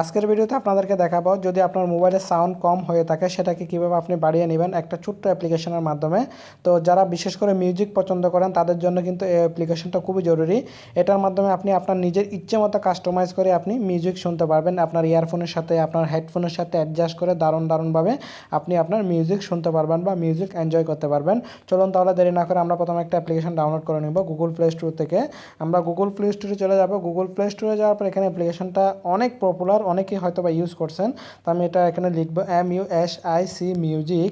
আজকের ভিডিওতে আপনাদেরকে দেখাবো যদি আপনার মোবাইলের সাউন্ড কম হয়ে থাকে, সেটাকে কীভাবে আপনি বাড়িয়ে নেবেন একটা ছোট্ট অ্যাপ্লিকেশনের মাধ্যমে। তো যারা বিশেষ করে মিউজিক পছন্দ করেন, তাদের জন্য কিন্তু এই অ্যাপ্লিকেশনটা খুবই জরুরি। এটার মাধ্যমে আপনি আপনার নিজের ইচ্ছে মতো কাস্টমাইজ করে আপনি মিউজিক শুনতে পারবেন। আপনার ইয়ারফোনের সাথে, আপনার হেডফোনের সাথে অ্যাডজাস্ট করে দারুণ দারুণভাবে আপনি আপনার মিউজিক শুনতে পারবেন বা মিউজিক এনজয় করতে পারবেন। চলুন তাহলে দেরি না করে আমরা প্রথমে একটা অ্যাপ্লিকেশন ডাউনলোড করে নিব গুগল প্লে স্টোর থেকে। আমরা গুগল প্লে স্টোরে চলে যাব। গুগল প্লে স্টোরে যাওয়ার পর এখানে অ্যাপ্লিকেশনটা অনেক পপুলার অনেকেই হয়তো বা ইউজ করছেন। তো আমি এটা এখানে লিখব M U S I C music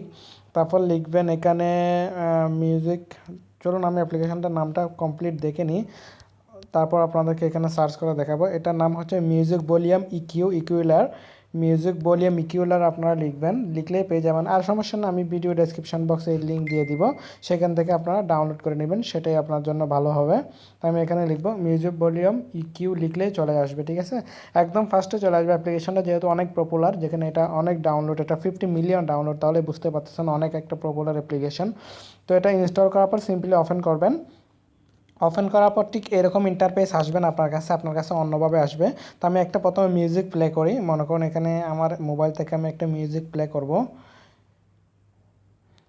তারপর লিখবেন এখানে মিউজিক চলুন আমি অ্যাপ্লিকেশানটার নামটা কমপ্লিট দেখে নিই। তারপর আপনাদেরকে এখানে সার্চ করে দেখাবো। এটার নাম হচ্ছে music volume EQ equaliser music volume equaliser আপনারা লিখবেন, লিখলেই পেয়ে যাবেন। আর সমস্যা না, আমি ভিডিও ডেসক্রিপশন বক্সে লিঙ্ক দিয়ে দিব। সেখান থেকে আপনারা ডাউনলোড করে নেবেন, সেটাই আপনার জন্য ভালো হবে। আমি এখানে লিখব মিউজিক ভলিউম ইকিউ লিখলেই চলে আসবে, ঠিক আছে? একদম ফার্স্টে চলে আসবে অ্যাপ্লিকেশনটা যেহেতু অনেক পপুলার যেখানে এটা অনেক ডাউনলোড এটা ফিফটি মিলিয়ন ডাউনলোড তাহলে বুঝতে পারতেছেন অনেক একটা পপুলার অ্যাপ্লিকেশন তো এটা ইনস্টল করার পর সিম্পলি ওপেন করবেন। ওপেন করার পর ঠিক এরকম ইন্টারফেস আসবেন আপনার কাছে আপনার কাছে অন্যভাবে আসবে। তো আমি একটা প্রথমে মিউজিক প্লে করি। মনে করুন এখানে আমার মোবাইল থেকে আমি একটা মিউজিক প্লে করব।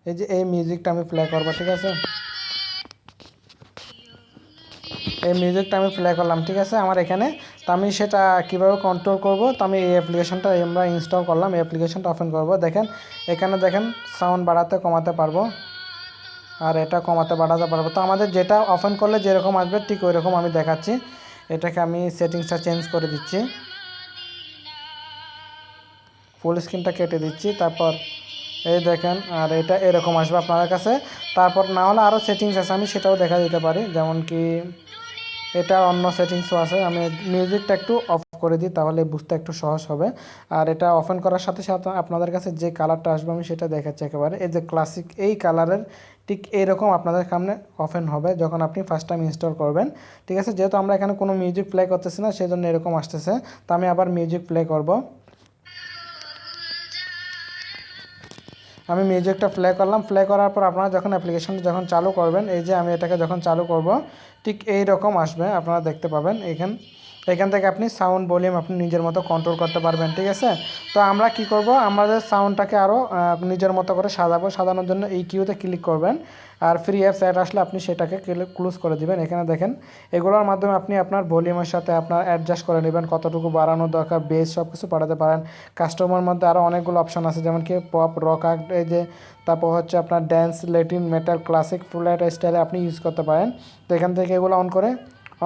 এই যে এই মিউজিকটা আমি প্লে করব, ঠিক আছে? এই মিউজিকটা আমি প্লে করলাম, ঠিক আছে? আমার এখানে। তো আমি সেটা কীভাবে কন্ট্রোল করব? তো আমি এই অ্যাপ্লিকেশনটা আমরা ইনস্টল করলাম। এই অ্যাপ্লিকেশনটা ওপেন করব। দেখেন, এখানে দেখেন সাউন্ড বাড়াতে কমাতে পারব। আর এটা কমাতে বাড়াতে পারব। তো আমাদের যেটা ওপেন করলে যেরকম আসবে, ঠিক ওই রকম আমি দেখাচ্ছি। এটাকে আমি সেটিংসটা চেঞ্জ করে দিচ্ছি। ফুল স্ক্রিনটা কেটে দিচ্ছি, তারপর এই দেখেন, আর এটা এরকম আসবে আপনাদের কাছে। তারপর না হলে আরও সেটিংস আছে, আমি সেটাও দেখা দিতে পারি। যেমন কি এটা অন্য সেটিংসও আছে। আমি মিউজিকটা একটু অফ করে দিই, তাহলে বুঝতে একটু সহজ হবে। আর এটা অফেন করার সাথে সাথে আপনাদের কাছে যে কালারটা আসবে, আমি সেটা দেখাচ্ছি একেবারে। এই যে ক্লাসিক এই কালারের ঠিক এইরকম আপনাদের সামনে অফেন হবে, যখন আপনি ফার্স্ট টাইম ইনস্টল করবেন। ঠিক আছে? যেহেতু আমরা এখানে কোনো মিউজিক প্লে করতেছি না সেই জন্য এরকম আসতেছে। তো আমি আবার মিউজিক প্লে করব। আমি মিউজিকটা প্লে করলাম। প্লে করার পর আপনারা যখন অ্যাপ্লিকেশনটা যখন চালু করবেন, এই যে আমি এটাকে যখন চালু করব, ঠিক এই রকম আসবে, আপনারা দেখতে পাবেন। এখান এখান থেকে আপনি সাউন্ড ভলিউম আপনি নিজের মতো কন্ট্রোল করতে পারবেন, ঠিক আছে? তো আমরা কি করব? আমাদের সাউন্ডটাকে আরও নিজের মতো করে সাজাবো, সাজানোর জন্য এই কিউতে ক্লিক করবেন। আর ফ্রি অ্যাপস অ্যাড আসলে আপনি সেটাকে ক্লোজ করে দিবেন। এখানে দেখেন, এগুলোর মাধ্যমে আপনি আপনার ভলিউমের সাথে আপনার অ্যাডজাস্ট করে নেবেন, কতটুকু বাড়ানো দরকার বেস সব কিছু পাঠাতে পারেন। কাস্টমার মধ্যে আরও অনেকগুলো অপশান আছে, যেমন কি পপ রক আর্ট এই যে, তারপর হচ্ছে আপনার ড্যান্স লেটিন মেটাল ক্লাসিক ফুলাইট স্টাইলে আপনি ইউজ করতে পারেন। তো এখান থেকে এগুলো অন করে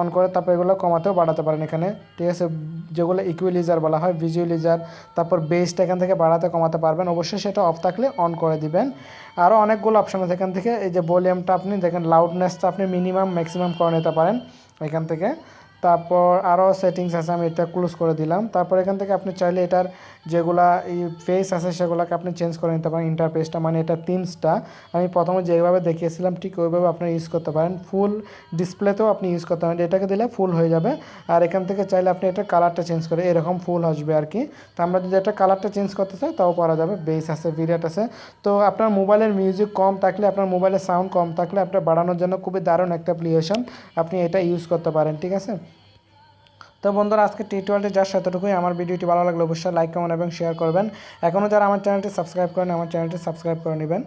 অন করে, তারপর এগুলো কমাতেও বাড়াতে পারেন এখানে। ঠিক আছে? যেগুলো ইকুইলিজার বলা হয় ভিজুয়ালিজার তারপর বেসটা এখান থেকে বাড়াতে, কমাতে পারবেন। অবশ্যই সেটা অফ থাকলে অন করে দিবেন। আরও অনেকগুলো অপশান আছে এখান থেকে। এই যে ভলিউমটা আপনি দেখেন লাউডনেসটা আপনি মিনিমাম ম্যাক্সিমাম করে নিতে পারেন এখান থেকে। তারপর আরও সেটিংস আছে, আমি এটা ক্লোজ করে দিলাম। তারপর এখান থেকে আপনি চাইলে এটার যেগুলা এই ফেস আছে, সেগুলোকে আপনি চেঞ্জ করে নিতে পারেন ইন্টারফেসটা মানে এটা তিনসটা আমি প্রথমে যেভাবে দেখিয়েছিলাম, ঠিক ওইভাবে আপনি ইউজ করতে পারেন। ফুল ডিসপ্লেতেও আপনি ইউজ করতে পারেন, এটাকে দিলে ফুল হয়ে যাবে। আর এখান থেকে চাইলে আপনি এটা কালারটা চেঞ্জ করে, এরকম ফুল আসবে আর কি। তো আমরা যদি এটা কালারটা চেঞ্জ করতে চাই, তাও পারা যাবে। বেস আছে ভিরিয়াট আছে। তো আপনার মোবাইলের মিউজিক কম থাকলে, আপনার মোবাইলের সাউন্ড কম থাকলে, আপনার বাড়ানোর জন্য খুবই দারুণ একটা অ্যাপ্লিকেশন আপনি এটা ইউজ করতে পারেন, ঠিক আছে? তো বন্ধুরা, আজকে টি টোয়েন্টি যার সেতটুকুই আমার ভিডিওটি ভালো লাগলে অবশ্যই লাইক কমেন্ট এবং শেয়ার করবেন। এখনও যারা আমার চ্যানেলটি সাবস্ক্রাইব করেন আমার চ্যানেলটি সাবস্ক্রাইব করে নেবেন।